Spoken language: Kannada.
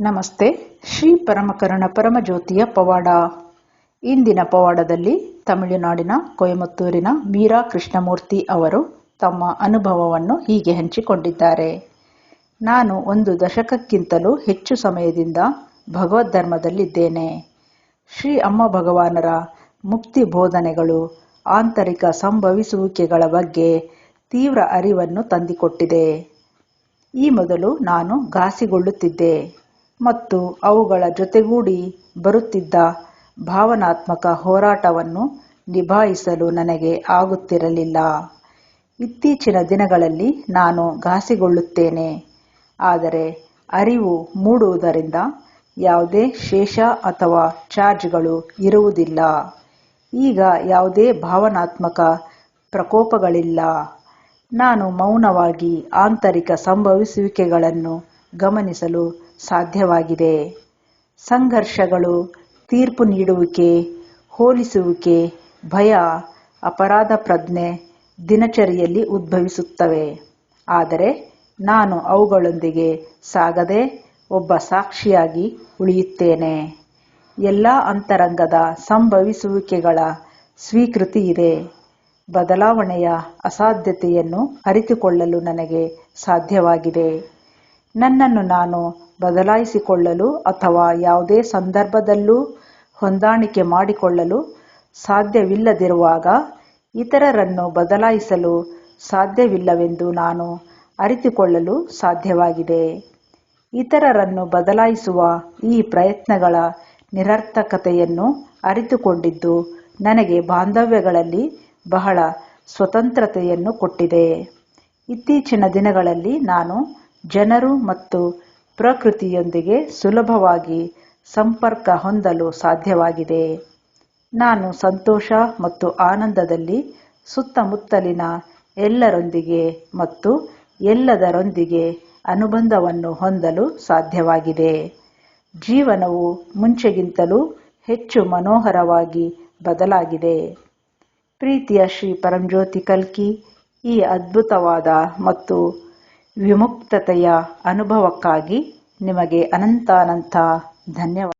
ನಮಸ್ತೆ. ಶ್ರೀ ಪರಮಕರಣ ಪರಮಜ್ಯೋತಿಯ ಪವಾಡ. ಇಂದಿನ ಪವಾಡದಲ್ಲಿ ತಮಿಳುನಾಡಿನ ಕೊಯಮತ್ತೂರಿನ ಮೀರಾ ಕೃಷ್ಣಮೂರ್ತಿ ಅವರು ತಮ್ಮ ಅನುಭವವನ್ನು ಹೀಗೆ ಹಂಚಿಕೊಂಡಿದ್ದಾರೆ. ನಾನು ಒಂದು ದಶಕಕ್ಕಿಂತಲೂ ಹೆಚ್ಚು ಸಮಯದಿಂದ ಭಗವದ್ ಧರ್ಮದಲ್ಲಿದ್ದೇನೆ. ಶ್ರೀ ಅಮ್ಮ ಭಗವಾನರ ಮುಕ್ತಿ ಬೋಧನೆಗಳು ಆಂತರಿಕ ಸಂಭವಿಸುವಿಕೆಗಳ ಬಗ್ಗೆ ತೀವ್ರ ಅರಿವನ್ನು ತಂದಿಕೊಟ್ಟಿದೆ. ಈ ಮೊದಲು ನಾನು ಘಾಸಿಗೊಳ್ಳುತ್ತಿದ್ದೆ. ಮತ್ತು ಅವುಗಳ ಜೊತೆಗೂಡಿ ಬರುತ್ತಿದ್ದ ಭಾವನಾತ್ಮಕ ಹೋರಾಟವನ್ನು ನಿಭಾಯಿಸಲು ನನಗೆ ಆಗುತ್ತಿರಲಿಲ್ಲ. ಇತ್ತೀಚಿನ ದಿನಗಳಲ್ಲಿ ನಾನು ಘಾಸಿಗೊಳ್ಳುತ್ತೇನೆ. ಆದರೆ ಅರಿವು ಮೂಡುವುದರಿಂದ ಯಾವುದೇ ಶೇಷ ಅಥವಾ ಚಾರ್ಜ್ಗಳು ಇರುವುದಿಲ್ಲ. ಈಗ ಯಾವುದೇ ಭಾವನಾತ್ಮಕ ಪ್ರಕೋಪಗಳಿಲ್ಲ. ನಾನು ಮೌನವಾಗಿ ಆಂತರಿಕ ಸಂಭವಿಸುವಿಕೆಗಳನ್ನು ಗಮನಿಸಲು ಸಾಧ್ಯವಾಗಿದೆ. ಸಂಘರ್ಷಗಳು, ತೀರ್ಪು ನೀಡುವಿಕೆ, ಹೋಲಿಸುವಿಕೆ, ಭಯ, ಅಪರಾಧ ಪ್ರಜ್ಞೆ ದಿನಚರಿಯಲ್ಲಿ ಉದ್ಭವಿಸುತ್ತವೆ. ಆದರೆ ನಾನು ಅವುಗಳೊಂದಿಗೆ ಸಾಗದೆ ಒಬ್ಬ ಸಾಕ್ಷಿಯಾಗಿ ಉಳಿಯುತ್ತೇನೆ. ಎಲ್ಲ ಅಂತರಂಗದ ಸಂಭವಿಸುವಿಕೆಗಳ ಸ್ವೀಕೃತಿ ಇದೆ. ಬದಲಾವಣೆಯ ಅಸಾಧ್ಯತೆಯನ್ನು ಅರಿತುಕೊಳ್ಳಲು ನನಗೆ ಸಾಧ್ಯವಾಗಿದೆ. ನನ್ನನ್ನು ನಾನು ಬದಲಾಯಿಸಿಕೊಳ್ಳಲು ಅಥವಾ ಯಾವುದೇ ಸಂದರ್ಭದಲ್ಲೂ ಹೊಂದಾಣಿಕೆ ಮಾಡಿಕೊಳ್ಳಲು ಸಾಧ್ಯವಿಲ್ಲದಿರುವಾಗ ಇತರರನ್ನು ಬದಲಾಯಿಸಲು ಸಾಧ್ಯವಿಲ್ಲವೆಂದು ನಾನು ಅರಿತುಕೊಳ್ಳಲು ಸಾಧ್ಯವಾಗಿದೆ. ಇತರರನ್ನು ಬದಲಾಯಿಸುವ ಈ ಪ್ರಯತ್ನಗಳ ನಿರರ್ಥಕತೆಯನ್ನು ಅರಿತುಕೊಂಡಿದ್ದು ನನಗೆ ಬಾಂಧವ್ಯಗಳಲ್ಲಿ ಬಹಳ ಸ್ವತಂತ್ರತೆಯನ್ನು ಕೊಟ್ಟಿದೆ. ಇತ್ತೀಚಿನ ದಿನಗಳಲ್ಲಿ ನಾನು ಜನರು ಮತ್ತು ಪ್ರಕೃತಿಯೊಂದಿಗೆ ಸುಲಭವಾಗಿ ಸಂಪರ್ಕ ಹೊಂದಲು ಸಾಧ್ಯವಾಗಿದೆ. ನಾನು ಸಂತೋಷ ಮತ್ತು ಆನಂದದಲ್ಲಿ ಸುತ್ತಮುತ್ತಲಿನ ಎಲ್ಲರೊಂದಿಗೆ ಮತ್ತು ಎಲ್ಲದರೊಂದಿಗೆ ಅನುಬಂಧವನ್ನು ಹೊಂದಲು ಸಾಧ್ಯವಾಗಿದೆ. ಜೀವನವು ಮುಂಚೆಗಿಂತಲೂ ಹೆಚ್ಚು ಮನೋಹರವಾಗಿ ಬದಲಾಗಿದೆ. ಪ್ರೀತಿಯ ಶ್ರೀ ಪರಂಜ್ಯೋತಿ ಕಲ್ಕಿ ಈ ಅದ್ಭುತವಾದ ಮತ್ತು ವಿಮುಕ್ತತೆಯ ಅನುಭವಕ್ಕಾಗಿ ನಿಮಗೆ ಅನಂತಾನಂತ ಧನ್ಯವಾದ.